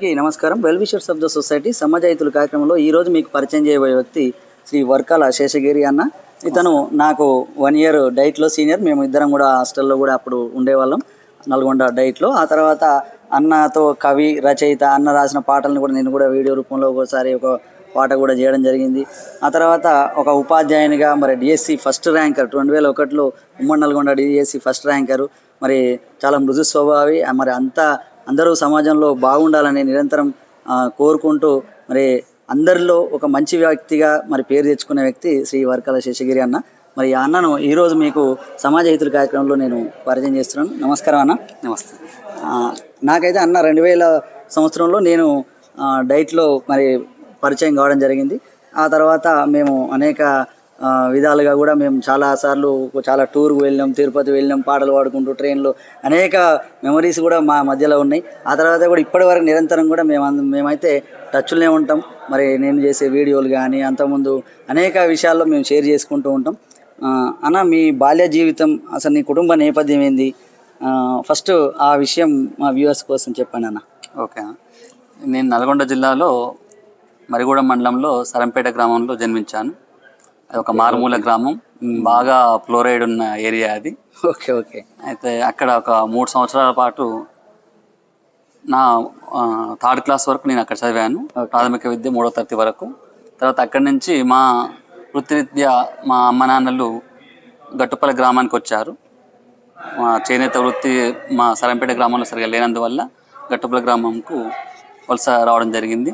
అందరికీ నమస్కారం. Well wishers of the society సమాజ కార్యక్రమంలో ఈ రోజు మీకు పరిచయం చేయబోయే వ్యక్తి శ్రీ వర్కాల శేషగిరి అన్న. ఇతను నాకు వన్ ఇయర్ డైట్లో సీనియర్ మేము ఇద్దరం కూడా హాస్టల్లో కూడా అప్పుడు ఉండేవాళ్ళం. నల్గొండ డైట్లో ఆ తర్వాత అన్నతో కవి రచయిత అన్న రాసిన పాటలను కూడా నేను కూడా వీడియో రూపంలో ఒకసారి ఒక పాట కూడా చేయడం జరిగింది. ఆ తర్వాత ఒక ఉపాధ్యాయునిగా మరి డిఎస్సి ఫస్ట్ ర్యాంకర్ రెండు వేల ఒకటిలో ఉమ్మడి నల్గొండ డిఎస్సి ఫస్ట్ ర్యాంకరు మరి చాలా మృదు స్వభావి. మరి అంతా అందరూ సమాజంలో బాగుండాలని నిరంతరం కోరుకుంటూ మరి అందరిలో ఒక మంచి వ్యక్తిగా మరి పేరు తెచ్చుకునే వ్యక్తి శ్రీ వర్కల శేషగిరి అన్న. మరి ఆ అన్నను ఈరోజు మీకు సమాజ హితుల కార్యక్రమంలో నేను పరిచయం చేస్తున్నాను. నమస్కారం అన్న. నమస్తే. నాకైతే అన్న రెండు వేల సంవత్సరంలో నేను డైట్లో మరి పరిచయం కావడం జరిగింది. ఆ తర్వాత మేము అనేక విధాలుగా కూడా మేము చాలా సార్లు చాలా టూర్కి వెళ్ళాం తిరుపతి వెళ్ళినాం పాటలు పాడుకుంటూ ట్రైన్లో అనేక మెమరీస్ కూడా మా మధ్యలో ఉన్నాయి. ఆ తర్వాత కూడా ఇప్పటివరకు నిరంతరం కూడా మేము మేమైతే టచ్లోనే ఉంటాం. మరి నేను చేసే వీడియోలు కానీ అంతకుముందు అనేక విషయాల్లో మేము షేర్ చేసుకుంటూ ఉంటాం. అన్న మీ బాల్య జీవితం అసలు నీ కుటుంబ నేపథ్యం ఏంది? ఫస్ట్ ఆ విషయం మా వ్యూవర్స్ కోసం చెప్పాను అన్న. ఓకే. నేను నల్గొండ జిల్లాలో మరిగూడ మండలంలో సరంపేట గ్రామంలో జన్మించాను. ఒక మారుమూల గ్రామం. బాగా ఫ్లోరైడ్ ఉన్న ఏరియా అది. Okay okay. అయితే అక్కడ ఒక మూడు సంవత్సరాల పాటు నా థర్డ్ క్లాస్ వరకు నేను అక్కడ చదివాను. ప్రాథమిక విద్య మూడో తరగతి వరకు. తర్వాత అక్కడి నుంచి మా వృత్తిరీత్యా మా అమ్మ నాన్నలు గట్టుపల్లి గ్రామానికి వచ్చారు. మా చేనేత వృత్తి మా సరంపేట గ్రామంలో సరిగా లేనందువల్ల గట్టుపల్లి గ్రామంకు వలస రావడం జరిగింది.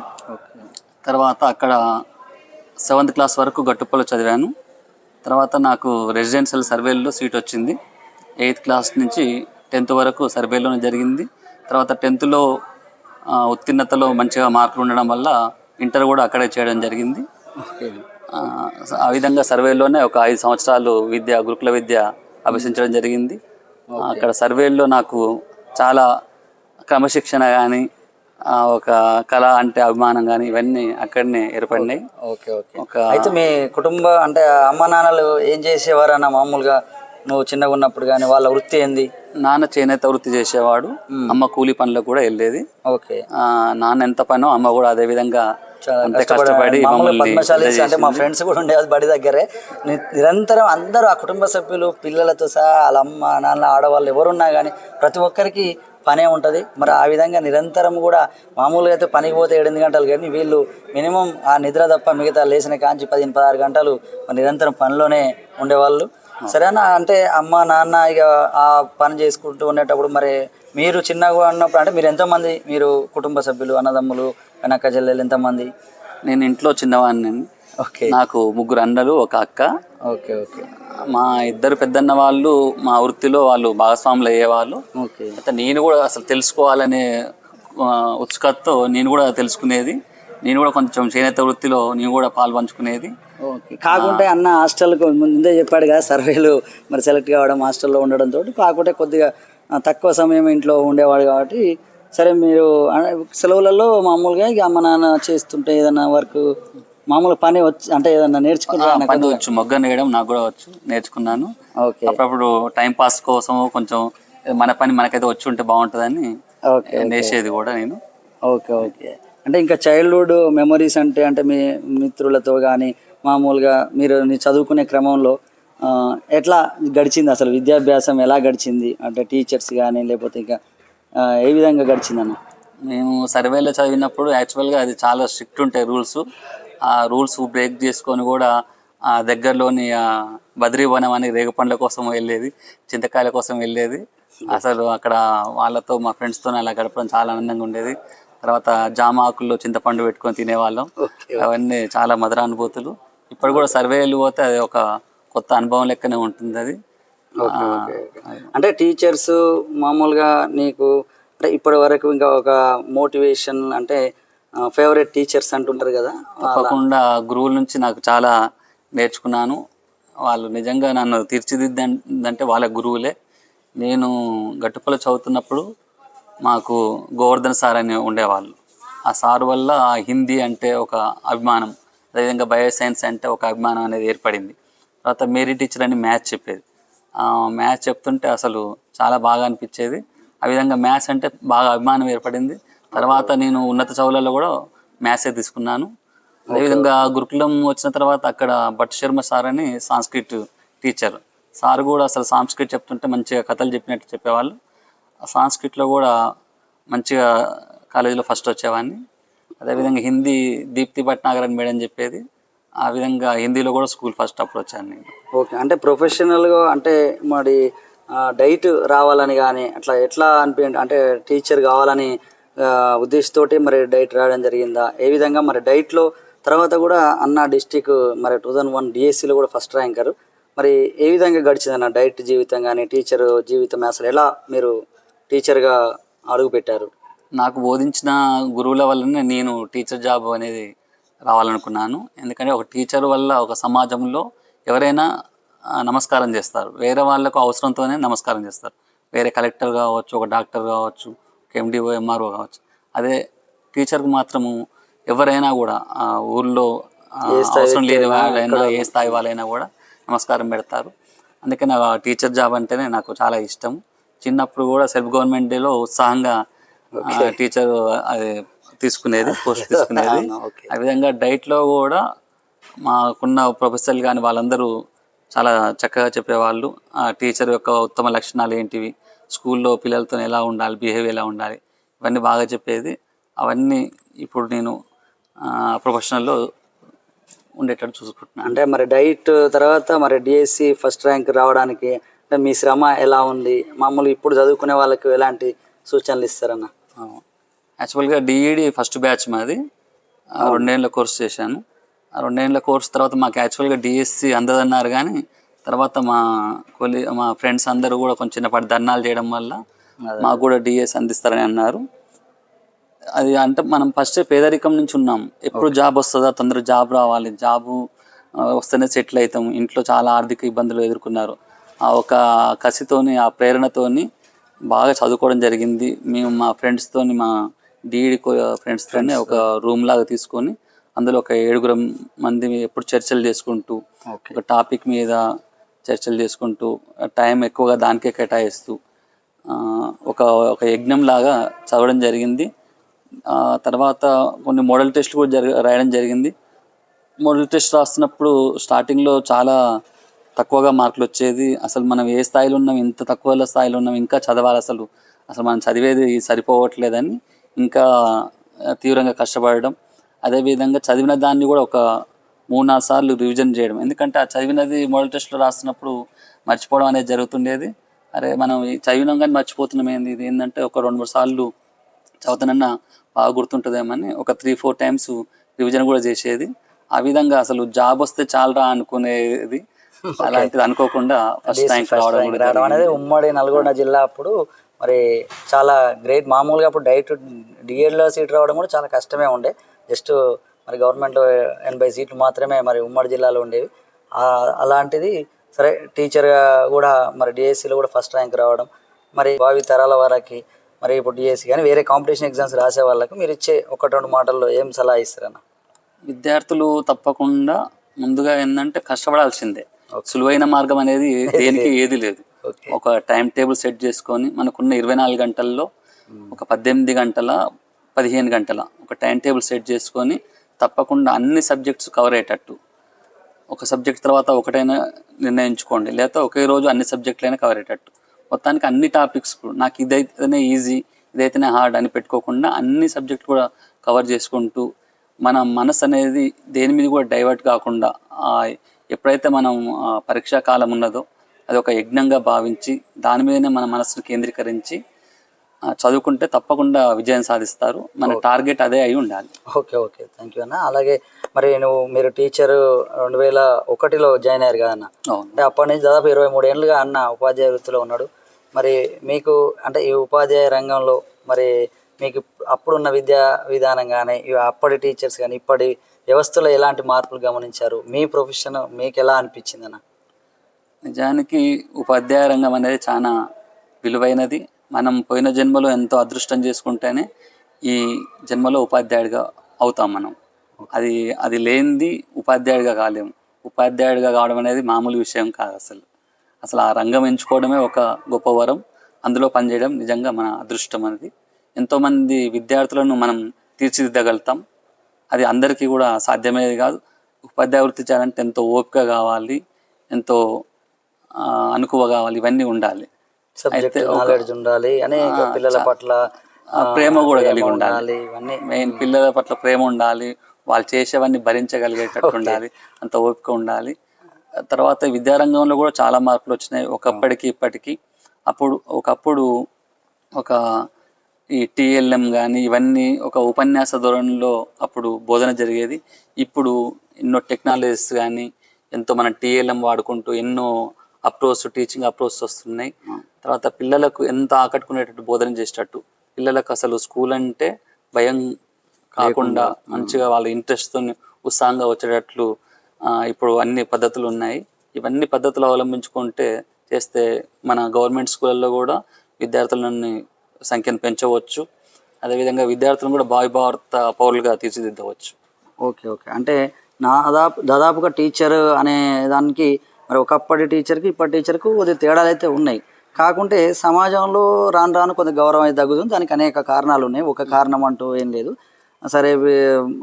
తర్వాత అక్కడ సెవెంత్ క్లాస్ వరకు గట్టుపల్లి చదివాను. తర్వాత నాకు రెసిడెన్షియల్ సర్వేలో సీట్ వచ్చింది. ఎయిత్ క్లాస్ నుంచి టెన్త్ వరకు సర్వేలోనే జరిగింది. తర్వాత టెన్త్లో ఉత్తీర్ణతలో మంచిగా మార్కులు ఉండడం వల్ల ఇంటర్ కూడా అక్కడే చేయడం జరిగింది. ఆ, విధంగా సర్వేలోనే ఒక ఐదు సంవత్సరాలు విద్య గురుకుల విద్య అభ్యసించడం జరిగింది. అక్కడ సర్వేలో నాకు చాలా క్రమశిక్షణ కానీ ఒక కళ అంటే అభిమానం కానీ ఇవన్నీ అక్కడనే ఏర్పడినాయి. Okay okay. ఒక అయితే మీ కుటుంబ అంటే అమ్మ నాన్నలు ఏం చేసేవారు అన్న మామూలుగా నువ్వు చిన్నగా ఉన్నప్పుడు కానీ వాళ్ళ వృత్తి ఏంది? నాన్న చేనేత వృత్తి చేసేవాడు. అమ్మ కూలి పనులకు కూడా వెళ్ళేది. ఓకే. నాన్న ఎంత పనో అమ్మ కూడా అదే విధంగా అంతే కష్టపడి పద్మశాలి అంటే మా. ఫ్రెండ్స్ కూడా ఉండేది బడి దగ్గరే. నిరంతరం అందరూ ఆ కుటుంబ సభ్యులు పిల్లలతో సహా వాళ్ళ అమ్మ నాన్న ఆడవాళ్ళు ఎవరున్నా కానీ ప్రతి ఒక్కరికి పనే ఉంటుంది. మరి ఆ విధంగా నిరంతరం కూడా మామూలుగా అయితే పనికి పోతే ఎనిమిది గంటలు కానీ వీళ్ళు మినిమం ఆ నిద్ర తప్ప మిగతా లేచిన కాంచి పదిహేను పదహారు గంటలు నిరంతరం పనిలోనే ఉండేవాళ్ళు. సరేనా అంటే అమ్మ నాన్న ఇక ఆ పని చేసుకుంటూ ఉండేటప్పుడు మరి మీరు చిన్నగా ఉన్నప్పుడు అంటే మీరు ఎంతమంది మీరు కుటుంబ సభ్యులు అన్నదమ్ములు వెనక్క చెల్లెలు ఎంతమంది? నేను ఇంట్లో చిన్నవాడిని ఓకే. నాకు ముగ్గురు అన్నలు ఒక అక్క. Okay okay. మా ఇద్దరు పెద్దన్న వాళ్ళు మా వృత్తిలో వాళ్ళు భాగస్వాములు అయ్యేవాళ్ళు. ఓకే. అయితే నేను కూడా అసలు తెలుసుకోవాలనే ఉత్సుకతతో నేను కూడా తెలుసుకునేది. నేను కూడా కొంచెం చేనేత వృత్తిలో నేను కూడా పాలు పంచుకునేది ఓకే. కాకుంటే అన్న హాస్టల్కు ముందే చెప్పాడు కదా సర్వేలు మరి సెలెక్ట్ కావడం హాస్టల్లో ఉండడంతో కాకుంటే కొద్దిగా తక్కువ సమయం ఇంట్లో ఉండేవాడు కాబట్టి సరే మీరు సెలవులలో మామూలుగా ఇక అమ్మ నాన్న చేస్తుంటే ఏదైనా వర్క్ మామూలు పని వచ్చి అంటే ఏదైనా నేర్చుకుంటా పని వచ్చు. మొగ్గ నేయడం నాకు కూడా వచ్చు. నేర్చుకున్నాను. ఓకే. అప్పుడప్పుడు టైం పాస్ కోసం కొంచెం మన పని మనకైతే వచ్చి ఉంటే బాగుంటుందని ఓకే నేసేది కూడా నేను. Okay okay. అంటే ఇంకా చైల్డ్హుడ్ మెమరీస్ అంటే అంటే మీ మిత్రులతో కానీ మామూలుగా మీరు చదువుకునే క్రమంలో ఎట్లా గడిచింది అసలు? విద్యాభ్యాసం ఎలా గడిచింది? అంటే టీచర్స్ కానీ లేకపోతే ఇంకా ఏ విధంగా గడిచిందన్న? మేము సర్వేలో చదివినప్పుడు యాక్చువల్గా అది చాలా స్ట్రిక్ట్ ఉంటాయి రూల్స్ ఆ రూల్స్ బ్రేక్ చేసుకొని కూడా ఆ దగ్గరలోని ఆ బద్రీవనం అని రేగుపండ్ల కోసం వెళ్ళేది చింతకాయల కోసం వెళ్ళేది. అసలు అక్కడ వాళ్ళతో మా ఫ్రెండ్స్తో అలా గడపడం చాలా ఆనందంగా ఉండేది. తర్వాత జామ ఆకుల్లో చింతపండు పెట్టుకొని తినేవాళ్ళం. అవన్నీ చాలా మధుర అనుభూతులు. ఇప్పుడు కూడా సర్వేలు పోతే అది ఒక కొత్త అనుభవం లెక్కనే ఉంటుంది అది. అంటే టీచర్స్ మామూలుగా నీకు అంటే ఇప్పటి వరకు ఇంకా ఒక మోటివేషన్ అంటే ఫేవరెట్ టీచర్స్ అంటుంటారు కదా తప్పకుండా గురువుల నుంచి నాకు చాలా నేర్చుకున్నాను. వాళ్ళు నిజంగా నన్ను తీర్చిదిద్దంటే వాళ్ళ గురువులే. నేను గట్టుపల చదువుతున్నప్పుడు మాకు గోవర్ధన్ సార్ అని ఉండేవాళ్ళు. ఆ సార్ వల్ల హిందీ అంటే ఒక అభిమానం అదేవిధంగా బయో సైన్స్ అంటే ఒక అభిమానం అనేది ఏర్పడింది. తర్వాత మేరీ టీచర్ అని మ్యాథ్స్ చెప్పేది. మ్యాథ్స్ చెప్తుంటే అసలు చాలా బాగా అనిపించేది. ఆ విధంగా మ్యాథ్స్ అంటే బాగా అభిమానం ఏర్పడింది. తర్వాత నేను ఉన్నత చదువులలో కూడా మ్యాథ్సే తీసుకున్నాను. అదేవిధంగా గురుకులం వచ్చిన తర్వాత అక్కడ భట్ శర్మ సార్ అని సాంస్క్రిట్ టీచర్. సార్ కూడా అసలు సాంస్క్రిట్ చెప్తుంటే మంచిగా కథలు చెప్పినట్టు చెప్పేవాళ్ళు. ఆ సాంస్క్రిట్లో కూడా మంచిగా కాలేజీలో ఫస్ట్ వచ్చేవాడిని. అదేవిధంగా హిందీ దీప్తి భట్నాగర్ అని మేడం చెప్పేది. ఆ విధంగా హిందీలో కూడా స్కూల్ ఫస్ట్ అప్పుడు వచ్చాను నేను. ఓకే. అంటే ప్రొఫెషనల్గా అంటే మరి డైట్ రావాలని కానీ అట్లా ఎట్లా అనిపి అంటే టీచర్ కావాలని ఉద్దేశంతోటి మరి డైట్ రావడం జరిగిందా? ఏ విధంగా మరి డైట్లో తర్వాత కూడా అన్న డిస్టిక్ మరి టూ థౌజండ్ వన్ డిఎస్సిలో కూడా ఫస్ట్ ర్యాంకర్. మరి ఏ విధంగా గడిచిందన్న డైట్ జీవితం కానీ టీచర్ జీవితం అసలు ఎలా మీరు టీచర్గా అడుగుపెట్టారు నాకు బోధించిన గురువుల వల్లనే నేను టీచర్ జాబ్ అనేది రావాలనుకున్నాను. ఎందుకంటే ఒక టీచర్ వల్ల ఒక సమాజంలో ఎవరైనా నమస్కారం చేస్తారు. వేరే వాళ్ళకు అవసరంతోనే నమస్కారం చేస్తారు. వేరే కలెక్టర్ కావచ్చు ఒక డాక్టర్ కావచ్చు ఎండిఓ ఎంఆర్ఓ కావచ్చు. అదే టీచర్కి మాత్రము ఎవరైనా కూడా స్థాయి అవసరం లేని వాళ్ళైనా ఏ స్థాయి వాళ్ళైనా కూడా నమస్కారం పెడతారు. అందుకే నాకు ఆ టీచర్ జాబ్ అంటేనే నాకు చాలా ఇష్టం. చిన్నప్పుడు కూడా సెల్ఫ్ గవర్నమెంట్ డేలో ఉత్సాహంగా టీచర్ అది తీసుకునేది పోస్ట్ తీసుకునేది. ఆ విధంగా డైట్లో కూడా మాకున్న ప్రొఫెసర్లు కానీ వాళ్ళందరూ చాలా చక్కగా చెప్పేవాళ్ళు. ఆ టీచర్ యొక్క ఉత్తమ లక్షణాలు ఏంటివి స్కూల్లో పిల్లలతో ఎలా ఉండాలి బిహేవ్ ఎలా ఉండాలి ఇవన్నీ బాగా చెప్పేది. అవన్నీ ఇప్పుడు నేను ప్రొఫెషనల్లో ఉండేటట్టు చూసుకుంటున్నాను అంటే మరి డైట్ తర్వాత మరి డిఎస్సి ఫస్ట్ ర్యాంక్ రావడానికి అంటే మీ శ్రమ ఎలా ఉంది? మామూలు ఇప్పుడు చదువుకునే వాళ్ళకి ఎలాంటి సూచనలు ఇస్తారన్న? యాక్చువల్గా డిఈడి ఫస్ట్ బ్యాచ్ మాది. రెండేళ్ళ కోర్స్ చేశాను. రెండేళ్ళ కోర్స్ తర్వాత మాకు యాక్చువల్గా డిఎస్సి అందదన్నారు కానీ తర్వాత మా కొలి మా ఫ్రెండ్స్ అందరూ కూడా కొంచెం చిన్నపాటి ధర్నాలు చేయడం వల్ల మాకు కూడా డిఎస్ అందిస్తారని అన్నారు. అది అంటే మనం ఫస్ట్ పేదరికం నుంచి ఉన్నాం. ఎప్పుడు జాబ్ వస్తుందా? తొందర జాబ్ రావాలి. జాబు వస్తేనే సెటిల్ అవుతాం. ఇంట్లో చాలా ఆర్థిక ఇబ్బందులు ఎదుర్కొన్నారు. ఆ ఒక కసితోని ఆ ప్రేరణతోని బాగా చదువుకోవడం జరిగింది. మేము మా ఫ్రెండ్స్తోని మా డిఈడి ఫ్రెండ్స్తోని ఒక రూమ్ లాగా తీసుకొని అందులో ఒక ఏడుగురం మంది ఎప్పుడు చర్చలు చేసుకుంటూ ఒక టాపిక్ మీద చర్చలు చేసుకుంటూ టైం ఎక్కువగా దానికే కేటాయిస్తూ ఒక ఒక యజ్ఞం లాగా చదవడం జరిగింది. తర్వాత కొన్ని మోడల్ టెస్ట్లు కూడా జరగ రాయడం జరిగింది. మోడల్ టెస్ట్ రాస్తున్నప్పుడు స్టార్టింగ్లో చాలా తక్కువగా మార్కులు వచ్చేది. అసలు మనం ఏ స్థాయిలో ఉన్నాం ఇంత తక్కువ స్థాయిలో ఉన్నాం ఇంకా చదవాలి అసలు. అసలు మనం చదివేది సరిపోవట్లేదని ఇంకా తీవ్రంగా కష్టపడడం. అదేవిధంగా చదివిన దాన్ని కూడా ఒక మూడు నాలుగు సార్లు రివిజన్ చేయడం. ఎందుకంటే ఆ చదివినది మోడల్ టెస్ట్లో రాస్తున్నప్పుడు మర్చిపోవడం అనేది జరుగుతుండేది. అరే మనం చదివినాం కానీ మర్చిపోతున్నాం ఏంది? ఇది ఏంటంటే ఒక రెండు మూడు సార్లు చదువుతానన్నా బాగా గుర్తుంటుందేమని ఒక త్రీ ఫోర్ టైమ్స్ రివిజన్ కూడా చేసేది. ఆ విధంగా అసలు జాబ్ వస్తే చాలరా అనుకునేది. అలాంటిది అనుకోకుండా ఫస్ట్ ర్యాంక్ రావడం అనేది. ఉమ్మడి నల్గొండ జిల్లా అప్పుడు మరి చాలా గ్రేట్. మామూలుగా అప్పుడు డైట్ డిఎడ్లో సీట్ రావడం కూడా చాలా కష్టమే ఉండే. జస్ట్ మరి గవర్నమెంట్లో ఎనభై సీట్లు మాత్రమే మరి ఉమ్మడి జిల్లాలో ఉండేవి. అలాంటిది సరే టీచర్గా కూడా మరి డిఎస్సిలో కూడా ఫస్ట్ ర్యాంక్ రావడం మరి భావి తరాల వారికి మరి ఇప్పుడు డిఎస్సి కానీ వేరే కాంపిటీషన్ ఎగ్జామ్స్ రాసే వాళ్ళకి మీరు ఇచ్చే ఒకటి రెండు మాటల్లో ఏం సలహా ఇస్తారన్న? విద్యార్థులు తప్పకుండా ముందుగా ఏంటంటే కష్టపడాల్సిందే. సులువైన మార్గం అనేది దేనికి ఏది లేదు. ఒక టైం టేబుల్ సెట్ చేసుకొని మనకున్న ఇరవై నాలుగు గంటల్లో ఒక పద్దెనిమిది గంటల పదిహేను గంటల ఒక టైం టేబుల్ సెట్ చేసుకొని తప్పకుండా అన్ని సబ్జెక్ట్స్ కవర్ అయ్యేటట్టు. ఒక సబ్జెక్ట్ తర్వాత ఒకటైనా నిర్ణయించుకోండి. లేదా ఒకే రోజు అన్ని సబ్జెక్టులైనా కవర్ అయ్యేటట్టు. మొత్తానికి అన్ని టాపిక్స్ నాకు ఇదైతేనే ఈజీ ఇదైతేనే హార్డ్ అని పెట్టుకోకుండా అన్ని సబ్జెక్ట్ కూడా కవర్ చేసుకుంటూ మన మనసు అనేది దేని మీద కూడా డైవర్ట్ కాకుండా ఎప్పుడైతే మనం పరీక్షా కాలం ఉన్నదో అది ఒక యజ్ఞంగా భావించి దాని మీదనే మన మనసును కేంద్రీకరించి చదువుకుంటే తప్పకుండా విజయం సాధిస్తారు. మన టార్గెట్ అదే అయి ఉండాలి. Okay okay. థ్యాంక్ యూ అన్న. అలాగే మరి నువ్వు మీరు టీచర్ రెండు వేల ఒకటిలో జాయిన్ అయ్యారు కదా అన్న? అంటే అప్పటి నుంచి దాదాపు ఇరవై మూడు ఏళ్ళుగా అన్న ఉపాధ్యాయ వృత్తిలో ఉన్నాడు. మరి మీకు అంటే ఈ ఉపాధ్యాయ రంగంలో మరి మీకు అప్పుడున్న విద్యా విధానం కానీ అప్పటి టీచర్స్ కానీ ఇప్పటి వ్యవస్థలో ఎలాంటి మార్పులు గమనించారు? మీ ప్రొఫెషన్ మీకు ఎలా అనిపించింది అన్న? నిజానికి ఉపాధ్యాయ రంగం అనేది చాలా విలువైనది. మనం పోయిన జన్మలో ఎంతో అదృష్టం చేసుకుంటేనే ఈ జన్మలో ఉపాధ్యాయుడిగా అవుతాం మనం. అది అది లేనిది ఉపాధ్యాయుడిగా కాలేము. ఉపాధ్యాయుడిగా కావడం అనేది మామూలు విషయం కాదు అసలు. అసలు ఆ రంగం ఎంచుకోవడమే ఒక గొప్ప వరం. అందులో పనిచేయడం నిజంగా మన అదృష్టం అనేది. ఎంతోమంది విద్యార్థులను మనం తీర్చిదిద్దగలుగుతాం. అది అందరికీ కూడా సాధ్యమయ్యేది కాదు. ఉపాధ్యాయ వృత్తి చేయాలంటే ఎంతో ఓపిక కావాలి. ఎంతో అనుకువ కావాలి. ఇవన్నీ ఉండాలి. సబ్జెక్ట్ నాలెడ్జ్ ఉండాలి అనేక పిల్లల పట్ల ప్రేమ కూడా కలిగి ఉండాలి. ఇవన్నీ. మెయిన్ పిల్లల పట్ల ప్రేమ ఉండాలి వాళ్ళు చేసేవన్నీ భరించగలిగేటట్టు ఉండాలి అంత ఓపిక ఉండాలి. తర్వాత విద్యారంగంలో కూడా చాలా మార్పులు వచ్చినాయి. ఒకప్పటికి ఇప్పటికి అప్పుడు ఒకప్పుడు ఒక ఈ టిఎల్ఎం కానీ ఇవన్నీ ఒక ఉపన్యాస ధోరణిలో అప్పుడు బోధన జరిగేది. ఇప్పుడు ఎన్నో టెక్నాలజీస్ కానీ ఎంతో మన టిఎల్ఎం వాడుకుంటూ ఎన్నో అప్రోచ్ టీచింగ్ అప్రోచ్ వస్తున్నాయి. తర్వాత పిల్లలకు ఎంత ఆకట్టుకునేటట్టు బోధన చేసేటట్టు. పిల్లలకు అసలు స్కూల్ అంటే భయం కాకుండా మంచిగా వాళ్ళ ఇంట్రెస్ట్తో ఉత్సాహంగా వచ్చేటట్లు ఇప్పుడు అన్ని పద్ధతులు ఉన్నాయి. ఇవన్నీ పద్ధతులు అవలంబించుకుంటే చేస్తే మన గవర్నమెంట్ స్కూళ్ళల్లో కూడా విద్యార్థులని సంఖ్యను పెంచవచ్చు. అదేవిధంగా విద్యార్థులను కూడా భావి భారత పౌరులుగా తీర్చిదిద్దవచ్చు. Okay okay. అంటే నా దాదాపు దాదాపుగా టీచర్ అనే దానికి మరి ఒకప్పటి టీచర్కి ఇప్పటి టీచర్కు కొద్ది తేడాలు అయితే ఉన్నాయి. కాకుంటే సమాజంలో రాను రాను కొంత గౌరవం అయితే తగ్గుతుంది. దానికి అనేక కారణాలు ఉన్నాయి. ఒక కారణం అంటూ ఏం లేదు. సరే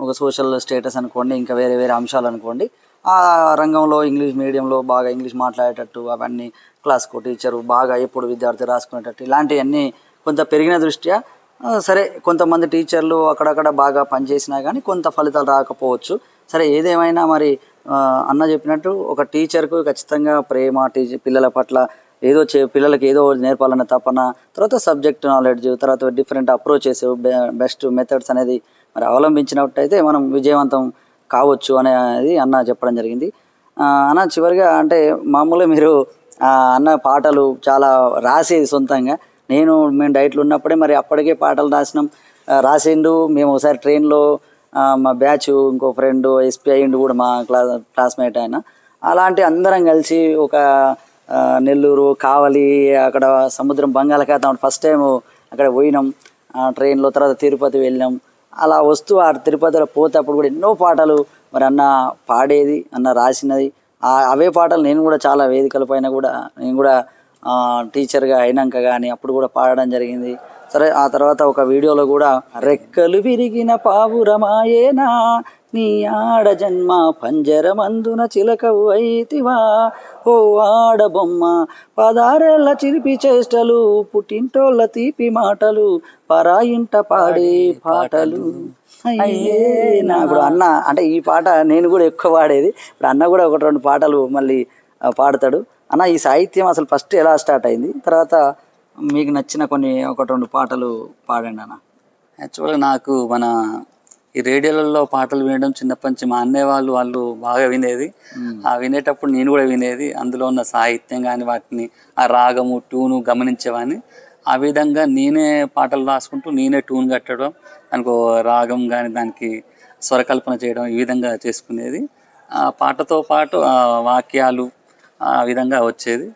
ఒక సోషల్ స్టేటస్ అనుకోండి ఇంకా వేరే వేరే అంశాలు అనుకోండి ఆ రంగంలో ఇంగ్లీష్ మీడియంలో బాగా ఇంగ్లీష్ మాట్లాడేటట్టు అవన్నీ క్లాస్కు టీచరు బాగా ఎప్పుడు విద్యార్థి రాసుకునేటట్టు ఇలాంటివన్నీ కొంత పెరిగిన దృష్ట్యా సరే కొంతమంది టీచర్లు అక్కడక్కడ బాగా పనిచేసినా కానీ కొంత ఫలితాలు రాకపోవచ్చు. సరే ఏదేమైనా మరి అన్న చెప్పినట్టు ఒక టీచర్కు ఖచ్చితంగా ప్రేమ టీచర్ పిల్లల పట్ల ఏదో చే పిల్లలకి ఏదో నేర్పాలన్న తపన తర్వాత సబ్జెక్ట్ నాలెడ్జ్ తర్వాత డిఫరెంట్ అప్రోచెస్ బెస్ట్ మెథడ్స్ అనేది మరి అవలంబించినట్టయితే మనం విజయవంతం కావచ్చు అనేది అన్న చెప్పడం జరిగింది. అన్న చివరిగా అంటే మామూలుగా మీరు అన్న పాటలు చాలా రాసేది సొంతంగా. నేను మేము డైట్లు ఉన్నప్పుడే మరి అప్పటికే పాటలు రాసినాం. రాసిండు మేము ఒకసారి ట్రైన్లో మా బ్యాచ్ ఇంకో ఫ్రెండ్ ఎస్పీ అయ్యిండు కూడా మా క్లాస్ క్లాస్మేట్ ఆయన. అలాంటి అందరం కలిసి ఒక నెల్లూరు కావలి అక్కడ సముద్రం బంగాళాఖాతం ఫస్ట్ టైం అక్కడ పోయినాం. ట్రైన్లో తర్వాత తిరుపతి వెళ్ళినాం. అలా వస్తూ ఆ తిరుపతిలో పోతేప్పుడు కూడా ఎన్నో పాటలు మరి అన్న పాడేది అన్న రాసినది. ఆ- అవే పాటలు నేను కూడా చాలా వేదికల పైన కూడా నేను కూడా టీచర్గా అయినాక కానీ అప్పుడు కూడా పాడడం జరిగింది. సరే ఆ తర్వాత ఒక వీడియోలో కూడా రెక్కలు విరిగిన పావురమాయేనా నీ ఆడ జన్మ పంజరమందున చిలకవు అయితివా. ఓ ఆడబొమ్మ పదారేళ్ళ చిరిపి చేష్టలు పుట్టింటోళ్ళ తీపి మాటలు పరాయింట పాడే పాటలు. అయ్యే నా ఇప్పుడు అన్న అంటే ఈ పాట నేను కూడా ఎక్కువ పాడేది. ఇప్పుడు అన్న కూడా ఒకటి రెండు పాటలు మళ్ళీ పాడతాడు. అన్న ఈ సాహిత్యం అసలు ఫస్ట్ ఎలా స్టార్ట్ అయింది? తర్వాత మీకు నచ్చిన కొన్ని ఒకటి రెండు పాటలు పాడండి అన్న. యాక్చువల్గా నాకు మన ఈ రేడియోలలో పాటలు వినడం చిన్నప్పటి నుంచి మా అన్నయ్య వాళ్ళు వాళ్ళు బాగా వినేది. ఆ వినేటప్పుడు నేను కూడా వినేది. అందులో ఉన్న సాహిత్యం కానీ వాటిని ఆ రాగము ట్యూను గమనించేవాడిని. ఆ విధంగా నేనే పాటలు రాసుకుంటూ నేనే ట్యూన్ కట్టడం దానికి రాగం కానీ దానికి స్వరకల్పన చేయడం ఈ విధంగా చేసుకునేది. ఆ పాటతో పాటు వాక్యాలు ఆ విధంగా వచ్చేది.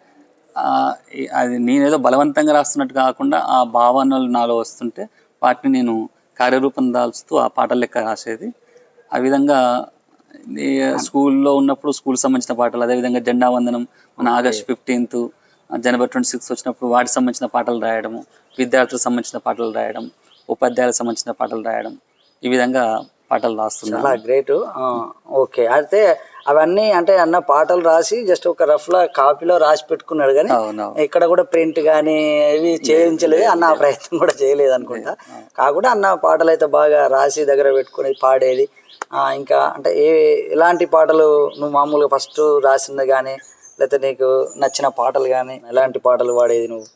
అది నేనేదో బలవంతంగా రాస్తున్నట్టు కాకుండా ఆ భావనలు నాలో వస్తుంటే వాటిని నేను కార్యరూపం దాల్చుతూ ఆ పాటల లెక్క రాసేది. ఆ విధంగా స్కూల్లో ఉన్నప్పుడు స్కూల్ సంబంధించిన పాటలు అదేవిధంగా జెండా వందనం మన ఆగస్ట్ ఫిఫ్టీన్త్ జనవరి ట్వంటీ సిక్స్ వచ్చినప్పుడు వాటికి సంబంధించిన పాటలు రాయడము విద్యార్థులకు సంబంధించిన పాటలు రాయడం ఉపాధ్యాయులకు సంబంధించిన పాటలు రాయడం ఈ విధంగా పాటలు రాస్తున్నాను. గ్రేట్. ఓకే. అయితే అవన్నీ అంటే అన్న పాటలు రాసి జస్ట్ ఒక రఫ్లా కాపీలో రాసి పెట్టుకున్నాడు కానీ ఇక్కడ కూడా ప్రింట్ కానీ ఇవి చేయించలేదు. అన్న ఆ ప్రయత్నం కూడా చేయలేదు అనుకుంటా కాకుండా అన్న పాటలు అయితే బాగా రాసి దగ్గర పెట్టుకుని పాడేది. ఆ, ఇంకా అంటే ఏ ఎలాంటి పాటలు నువ్వు మామూలుగా ఫస్ట్ రాసింది కానీ లేకపోతే నీకు నచ్చిన పాటలు కానీ ఎలాంటి పాటలు పాడేది నువ్వు?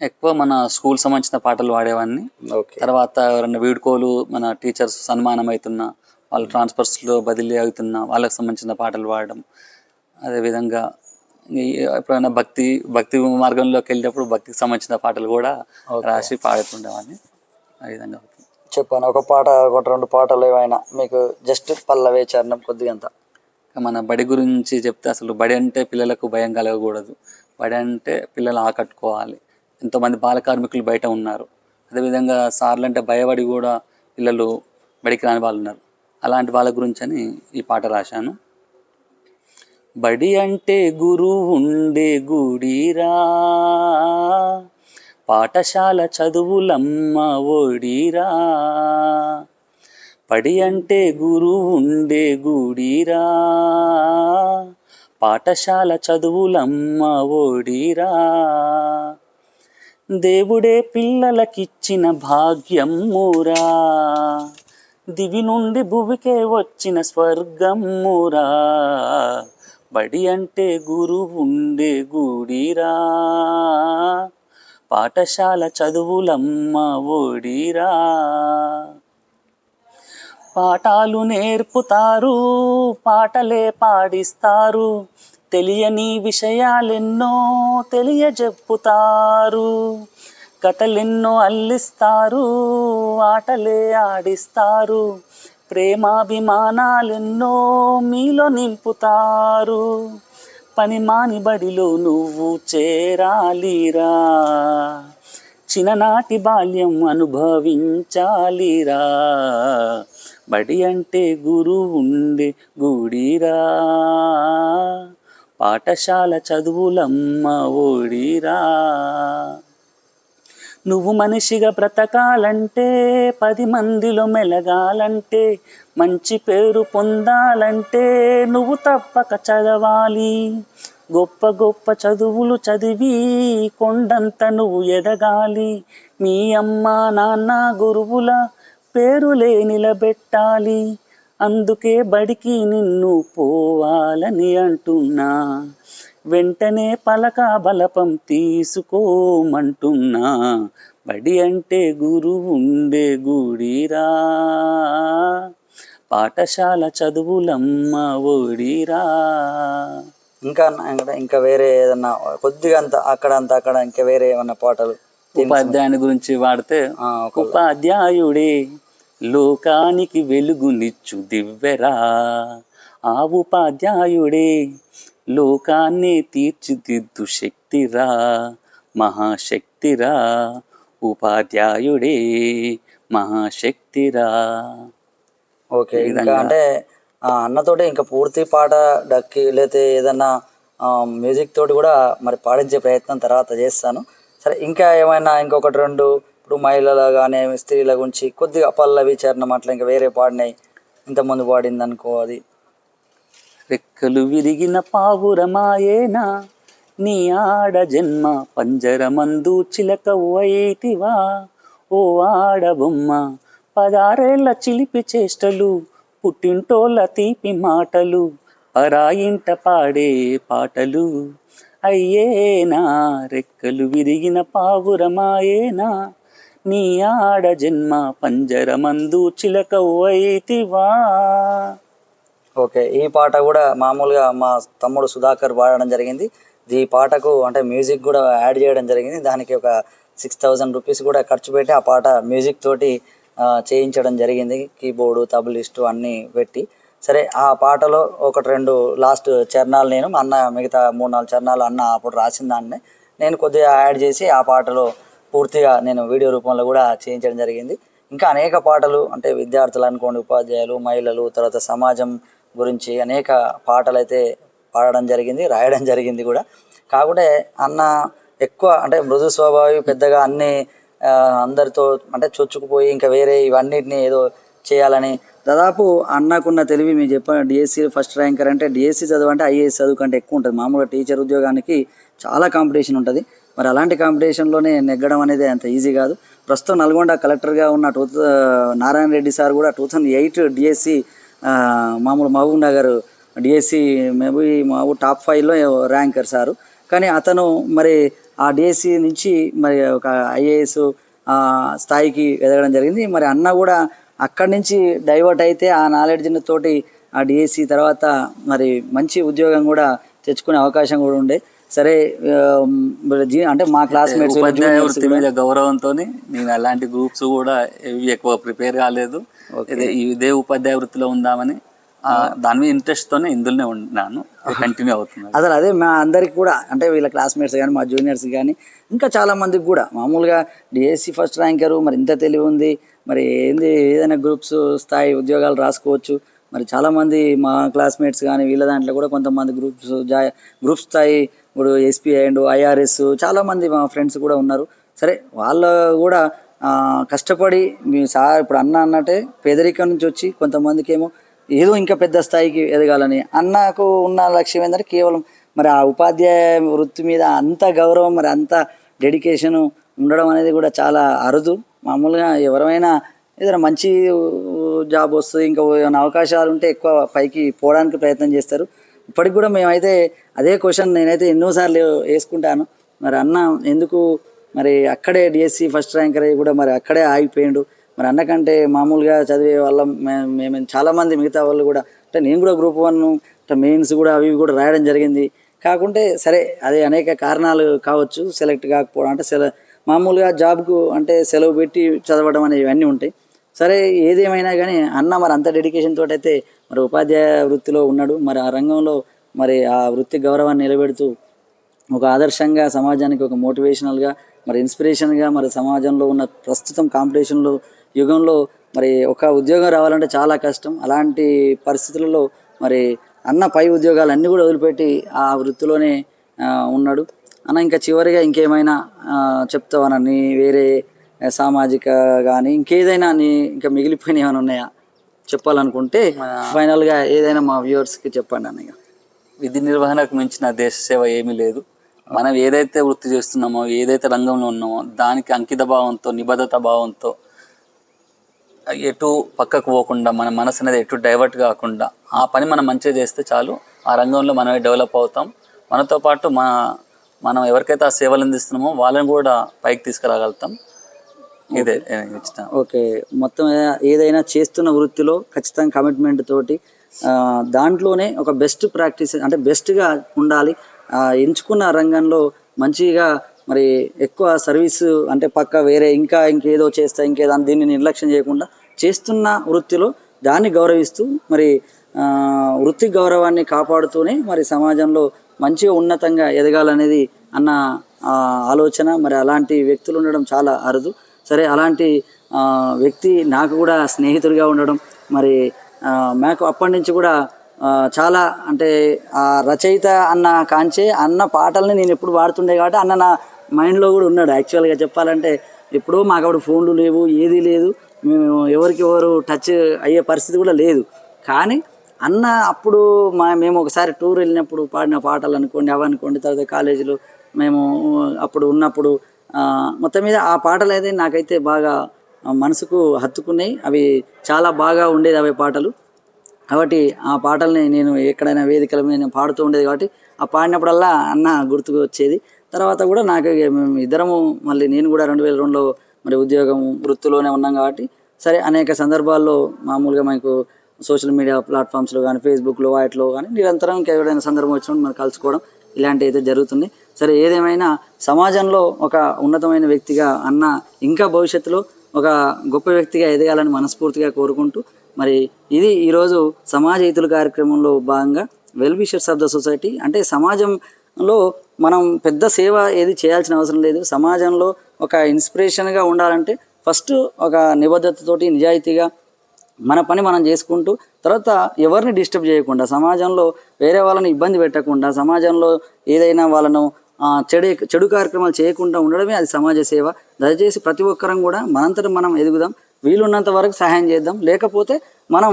ఎక్కువ మన స్కూల్ సంబంధించిన పాటలు పాడేవాడిని ఓకే. తర్వాత ఎవరైనా వీడుకోలు మన టీచర్స్ సన్మానం అవుతున్నా వాళ్ళు ట్రాన్స్ఫర్స్లో బదిలీ అవుతున్నా వాళ్ళకి సంబంధించిన పాటలు పాడడం అదేవిధంగా ఎప్పుడైనా భక్తి భక్తి మార్గంలోకి వెళ్ళేటప్పుడు భక్తికి సంబంధించిన పాటలు కూడా రాసి పాడుతుండేవాడిని. ఆ విధంగా అవుతుంది. చెప్పాను ఒక పాట ఒకటి రెండు పాటలు ఏమైనా మీకు జస్ట్ పల్లవే చరణం కొద్దిగా అంత. మన బడి గురించి చెప్తే అసలు బడి అంటే పిల్లలకు భయం కలగకూడదు. బడి అంటే పిల్లలు ఆకట్టుకోవాలి. ఎంతోమంది బాల కార్మికులు బయట ఉన్నారు. అదేవిధంగా సార్లు అంటే భయపడి కూడా పిల్లలు బడికి రాని వాళ్ళు ఉన్నారు. అలాంటి వాళ్ళ గురించి అని ఈ పాట రాశాను. బడి అంటే గురువు ఉండే గుడిరా పాఠశాల చదువులమ్మ ఓడిరా పడి అంటే గురువు ఉండే గుడిరా పాఠశాల చదువులమ్మ ఓడిరా దేవుడే పిల్లలకిచ్చిన భాగ్యం మూరా. దివి నుండి భువికే వచ్చిన స్వర్గమ్మురా బడి అంటే గురువు ఉండే గూడిరా. పాఠశాల చదువులమ్మ ఓడిరా పాఠాలు నేర్పుతారు పాటలే పాడిస్తారు. తెలియని విషయాలెన్నో తెలియజెప్పుతారు. కథలెన్నో అల్లిస్తారు ఆటలే ఆడిస్తారు ప్రేమాభిమానాలెన్నో మీలో నింపుతారు. పని మాని బడిలో నువ్వు చేరాలిరా. చిన్ననాటి బాల్యం అనుభవించాలిరా. బడి అంటే గురువు ఉండే గుడిరా. పాఠశాల చదువులమ్మ ఓడిరా. నువ్వు మనిషిగా బ్రతకాలంటే పది మందిలో మెలగాలంటే మంచి పేరు పొందాలంటే నువ్వు తప్పక చదవాలి. గొప్ప గొప్ప చదువులు చదివి కొండంత నువ్వు ఎదగాలి. మీ అమ్మ నాన్న గురువుల పేరులే నిలబెట్టాలి. అందుకే బడికి నిన్ను పోవాలని అంటున్నా. వెంటనే పలక బలపం తీసుకోమంటున్నా. బడి అంటే గురువు ఉండే గుడిరా. పాఠశాల చదువులమ్మ ఓడిరా ఇంకా అన్న- ఇంకా వేరే ఏదన్నా కొద్దిగా అంత అక్కడ అంత అక్కడ ఇంకా వేరే ఏమన్నా పాటలు ఉపాధ్యాయుని గురించి వాడితే ఉపాధ్యాయుడే లోకానికి వెలుగునిచ్చు దివ్వెరా. ఆ ఉపాధ్యాయుడే లోకాన్ని తీర్చిదిద్దు శక్తిరా మహాశక్తిరా ఉపాధ్యాయుడే మహాశక్తిరా. ఓకే ఇంకా అంటే ఆ, అన్నతోటి ఇంకా పూర్తి పాట డక్కి లేకపోతే ఏదన్నా మ్యూజిక్ తోటి కూడా మరి పాడించే ప్రయత్నం తర్వాత చేస్తాను. సరే ఇంకా ఏమైనా ఇంకొకటి రెండు ఇప్పుడు మహిళల కానీ స్త్రీల గురించి కొద్దిగా పల్లవి చరణం అట్లా ఇంకా వేరే పాడినాయి. ఇంతకుముందు పాడింది అనుకో అది. రెక్కలు విరిగిన పావురమాయేనా? నీ ఆడ జన్మ పంజరమందు చిలక వైతివా ఓ ఆడబొమ్మ పదారేళ్ళ చిలిపి చేష్టలు పుట్టింటోళ్ళ తీపి మాటలు పరాయింట పాడే పాటలు. అయ్యేనా రెక్కలు విరిగిన పావురమాయేనా? నీ ఆడ జన్మ పంజరమందు చిలక వైతివా ఓకే. ఈ పాట కూడా మామూలుగా మా తమ్ముడు సుధాకర్ పాడడం జరిగింది. ఈ పాటకు అంటే మ్యూజిక్ కూడా యాడ్ చేయడం జరిగింది. దానికి ఒక సిక్స్ థౌజండ్ రూపీస్ కూడా ఖర్చు పెట్టి ఆ పాట మ్యూజిక్ తోటి చేయించడం జరిగింది. కీబోర్డు తబలిస్టు అన్నీ పెట్టి. సరే ఆ పాటలో ఒకటి రెండు లాస్ట్ చరణాలు నేను అన్న మిగతా మూడు నాలుగు చరణాలు అన్న అప్పుడు రాసిన దాన్ని నేను కొద్దిగా యాడ్ చేసి ఆ పాటలో పూర్తిగా నేను వీడియో రూపంలో కూడా చేయించడం జరిగింది. ఇంకా అనేక పాటలు అంటే విద్యార్థులు అనుకోండి ఉపాధ్యాయులు మహిళలు తర్వాత సమాజం గురించి అనేక పాటలు అయితే పాడడం జరిగింది రాయడం జరిగింది కూడా. కాకుంటే అన్న ఎక్కువ అంటే మృదు స్వభావి పెద్దగా అన్ని అందరితో అంటే చొచ్చుకుపోయి ఇంకా వేరే ఇవన్నిటిని ఏదో చేయాలని దాదాపు అన్నకున్న తెలివి మీరు చెప్పిన డిఎస్సి ఫస్ట్ ర్యాంకర్ అంటే డిఎస్సి చదువు అంటే ఐఏఎస్ చదువు కంటే ఎక్కువ ఉంటుంది. మామూలుగా టీచర్ ఉద్యోగానికి చాలా కాంపిటీషన్ ఉంటుంది. మరి అలాంటి కాంపిటీషన్లోనే నెగ్గడం అనేది అంత ఈజీ కాదు. ప్రస్తుతం నల్గొండ కలెక్టర్గా ఉన్న టూ నారాయణ రెడ్డి సార్ కూడా టూ థౌజండ్ ఎయిట్ డిఎస్సి మామూలు Mahabubnagar DSC maybe Mahabub top ఫైవ్లో ర్యాంకర్ సారు. కానీ అతను మరి ఆ డిఎస్సి నుంచి మరి ఒక ఐఏఎస్ స్థాయికి ఎదగడం జరిగింది. మరి అన్న కూడా అక్కడి నుంచి డైవర్ట్ అయితే ఆ నాలెడ్జ్ని తోటి ఆ డిఎస్సి తర్వాత మరి మంచి ఉద్యోగం కూడా తెచ్చుకునే అవకాశం కూడా ఉండే. సరే అంటే మా క్లాస్మేట్స్ ఉపాధ్యాయ వృత్తి మీద గౌరవంతో నేను అలాంటి గ్రూప్స్ కూడా ఏవి ఎక్కువ ప్రిపేర్ కాలేదు. ఇదే ఉపాధ్యాయ వృత్తిలో ఉందామని దాని మీద ఇంట్రెస్ట్ తోనే ఇందులోనే ఉన్నాను కంటిన్యూ అవుతుంది అసలు అదే మా అందరికి కూడా అంటే వీళ్ళ క్లాస్మేట్స్ కానీ మా జూనియర్స్ కానీ ఇంకా చాలా మందికి కూడా మామూలుగా డిఎస్సి ఫస్ట్ ర్యాంకరు మరి ఇంత తెలివి ఉంది మరి ఏంది ఏదైనా గ్రూప్స్ స్థాయి ఉద్యోగాలు రాసుకోవచ్చు మరి చాలామంది మా క్లాస్మేట్స్ కానీ వీళ్ళ దాంట్లో కూడా కొంతమంది గ్రూప్స్ జా గ్రూప్ స్థాయి ఇప్పుడు ఎస్పీ అండ్ ఐఆర్ఎస్ చాలామంది మా ఫ్రెండ్స్ కూడా ఉన్నారు. సరే వాళ్ళు కూడా కష్టపడి మీ సార్ ఇప్పుడు అన్న అన్నట్టే పేదరికం నుంచి వచ్చి కొంతమందికి ఏమో ఏదో ఇంకా పెద్ద స్థాయికి ఎదగాలని అన్నకు ఉన్న లక్ష్యం ఏంటంటే కేవలం మరి ఆ ఉపాధ్యాయ వృత్తి మీద అంత గౌరవం మరి అంత డెడికేషన్ ఉండడం అనేది కూడా చాలా అరుదు. మామూలుగా ఎవరైనా ఏదైనా మంచి జాబ్ వస్తుంది ఇంకా ఏమైనా అవకాశాలు ఉంటే ఎక్కువ పైకి పోవడానికి ప్రయత్నం చేస్తారు. ఇప్పటికి కూడా మేమైతే అదే క్వశ్చన్ నేనైతే ఎన్నోసార్లు వేసుకుంటాను. మరి అన్న ఎందుకు మరి అక్కడే డిఎస్సి ఫస్ట్ ర్యాంకర్ అయ్యి కూడా మరి అక్కడే ఆగిపోయిండు. మరి అన్నకంటే మామూలుగా చదివే వాళ్ళం మే- మేము చాలామంది మిగతా వాళ్ళు కూడా అంటే నేను కూడా గ్రూప్ వన్ మెయిన్స్ కూడా అవి ఇవి కూడా రాయడం జరిగింది. కాకుంటే సరే అది అనేక కారణాలు కావచ్చు సెలెక్ట్ కాకపోవడం అంటే సెల మామూలుగా జాబ్కు అంటే సెలవు పెట్టి చదవడం అనేవి అన్నీ ఉంటాయి. సరే ఏదేమైనా కానీ అన్న మరి అంత డెడికేషన్ తోటైతే అయితే మరి ఉపాధ్యాయ వృత్తిలో ఉన్నాడు. మరి ఆ రంగంలో మరి ఆ వృత్తి గౌరవాన్ని నిలబెడుతూ ఒక ఆదర్శంగా సమాజానికి ఒక మోటివేషనల్గా మరి ఇన్స్పిరేషన్గా మరి సమాజంలో ఉన్న ప్రస్తుతం కాంపిటీషన్లో యుగంలో మరి ఒక ఉద్యోగం రావాలంటే చాలా కష్టం. అలాంటి పరిస్థితులలో మరి అన్న పై ఉద్యోగాలు అన్నీ కూడా వదిలిపెట్టి ఆ వృత్తిలోనే ఉన్నాడు. అన్న ఇంకా చివరిగా ఇంకేమైనా చెప్తావా నీ వేరే సామాజిక కానీ ఇంకేదైనా నీ ఇంకా మిగిలిపోయినవి ఏమైనా ఉన్నాయా? చెప్పాలనుకుంటే ఫైనల్గా ఏదైనా మా వ్యూవర్స్కి చెప్పండి అన్నయ్య. విధి నిర్వహణకు మించిన దేశ సేవ ఏమీ లేదు. మనం ఏదైతే వృత్తి చేస్తున్నామో ఏదైతే రంగంలో ఉన్నామో దానికి అంకిత భావంతో నిబద్ధత భావంతో ఎటు పక్కకు పోకుండా మన మనసు అనేది ఎటు డైవర్ట్ కాకుండా ఆ పని మనం మంచిగా చేస్తే చాలు. ఆ రంగంలో మనమే డెవలప్ అవుతాం. మనతో పాటు మన మనం ఎవరికైతే ఆ సేవలు అందిస్తున్నామో వాళ్ళని కూడా పైకి తీసుకురాగలుగుతాం. ఇదే ఓకే. మొత్తం ఏదైనా చేస్తున్న వృత్తిలో ఖచ్చితంగా కమిట్మెంట్ తోటి దాంట్లోనే ఒక బెస్ట్ ప్రాక్టీస్ అంటే బెస్ట్గా ఉండాలి. ఎంచుకున్న రంగంలో మంచిగా మరి ఎక్కువ సర్వీస్ అంటే పక్క వేరే ఇంకా ఇంకేదో చేస్తా ఇంకేదో దీన్ని నిర్లక్ష్యం చేయకుండా చేస్తున్న వృత్తిలో దాన్ని గౌరవిస్తూ మరి వృత్తి గౌరవాన్ని కాపాడుతూనే మరి సమాజంలో మంచిగా ఉన్నతంగా ఎదగాలనేది అన్న ఆలోచన. మరి అలాంటి వ్యక్తులు ఉండడం చాలా అరుదు. సరే అలాంటి వ్యక్తి నాకు కూడా స్నేహితుడిగా ఉండడం మరి మాకు అప్పటి నుంచి కూడా చాలా అంటే ఆ రచయిత అన్న కాంచే అన్న పాటల్ని నేను ఎప్పుడు వాడుతుండే కాబట్టి అన్న నా మైండ్లో కూడా ఉన్నాడు. యాక్చువల్గా చెప్పాలంటే ఎప్పుడూ మాకు అప్పుడు ఫోన్లు లేవు ఏదీ లేదు. మేము ఎవరికి ఎవరు టచ్ అయ్యే పరిస్థితి కూడా లేదు. కానీ అన్న అప్పుడు మా మేము ఒకసారి టూర్ వెళ్ళినప్పుడు పాడిన పాటలు అనుకోండి అవనుకోండి తర్వాత కాలేజీలో మేము అప్పుడు ఉన్నప్పుడు మొత్తం మీద ఆ పాటలు అయితే నాకైతే బాగా మనసుకు హత్తుకున్నాయి. అవి చాలా బాగా ఉండేది అవి పాటలు. కాబట్టి ఆ పాటల్ని నేను ఎక్కడైనా వేదికల మీద నేను పాడుతూ ఉండేది కాబట్టి ఆ పాడినప్పుడల్లా అన్న గుర్తుకు వచ్చేది. తర్వాత కూడా నాకు మేము ఇద్దరము మళ్ళీ నేను కూడా రెండు వేల రెండులో మరి ఉద్యోగం వృత్తిలోనే ఉన్నాం కాబట్టి సరే అనేక సందర్భాల్లో మామూలుగా మనకు సోషల్ మీడియా ప్లాట్ఫామ్స్లో కానీ ఫేస్బుక్లో వాటిలో కానీ నిరంతరం ఇంకా ఎవరైనా సందర్భం వచ్చినప్పుడు మనం కలుసుకోవడం ఇలాంటివి అయితే జరుగుతుంది సరే ఏదేమైనా సమాజంలో ఒక ఉన్నతమైన వ్యక్తిగా అన్న ఇంకా భవిష్యత్తులో ఒక గొప్ప వ్యక్తిగా ఎదగాలని మనస్ఫూర్తిగా కోరుకుంటూ మరి ఇది ఈరోజు సమాజ హితుల కార్యక్రమంలో భాగంగా వెల్విషర్స్ ఆఫ్ ద సొసైటీ అంటే సమాజంలో మనం పెద్ద సేవ ఏది చేయాల్సిన అవసరం లేదు. సమాజంలో ఒక ఇన్స్పిరేషన్గా ఉండాలంటే ఫస్ట్ ఒక నిబద్ధతతోటి నిజాయితీగా మన పని మనం చేసుకుంటూ తర్వాత ఎవరిని డిస్టర్బ్ చేయకుండా సమాజంలో వేరే వాళ్ళని ఇబ్బంది పెట్టకుండా సమాజంలో ఏదైనా వాళ్ళను చెడు చెడు కార్యక్రమాలు చేయకుండా ఉండడమే అది సమాజ సేవ. దయచేసి ప్రతి ఒక్కరం కూడా మనంతట మనం ఎదుగుదాం. వీలున్నంత వరకు సహాయం చేద్దాం. లేకపోతే మనం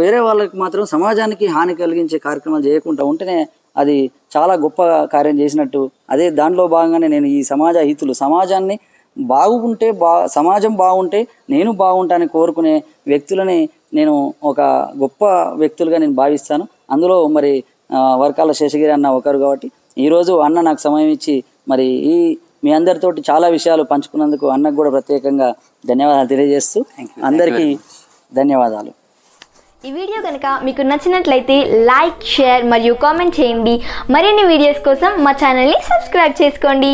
వేరే వాళ్ళకి మాత్రం సమాజానికి హాని కలిగించే కార్యక్రమాలు చేయకుండా ఉంటేనే అది చాలా గొప్ప కార్యం చేసినట్టు. అదే దాంట్లో భాగంగానే నేను ఈ సమాజ హితులు సమాజాన్ని బాగుంటే బా సమాజం బాగుంటే నేను బాగుంటానని కోరుకునే వ్యక్తులని నేను ఒక గొప్ప వ్యక్తులుగా నేను భావిస్తాను. అందులో మరి వర్కాల శేషగిరి అన్న ఒకరు కాబట్టి ఈరోజు అన్న నాకు సమయం ఇచ్చి మరి ఈ మీ అందరితోటి చాలా విషయాలు పంచుకున్నందుకు అన్నకు కూడా ప్రత్యేకంగా ధన్యవాదాలు తెలియజేస్తూ అందరికీ ధన్యవాదాలు. ఈ వీడియో కనుక మీకు నచ్చినట్లయితే లైక్ షేర్ మరియు కామెంట్ చేయండి. మరిన్ని వీడియోస్ కోసం మా ఛానల్ని సబ్స్క్రైబ్ చేసుకోండి.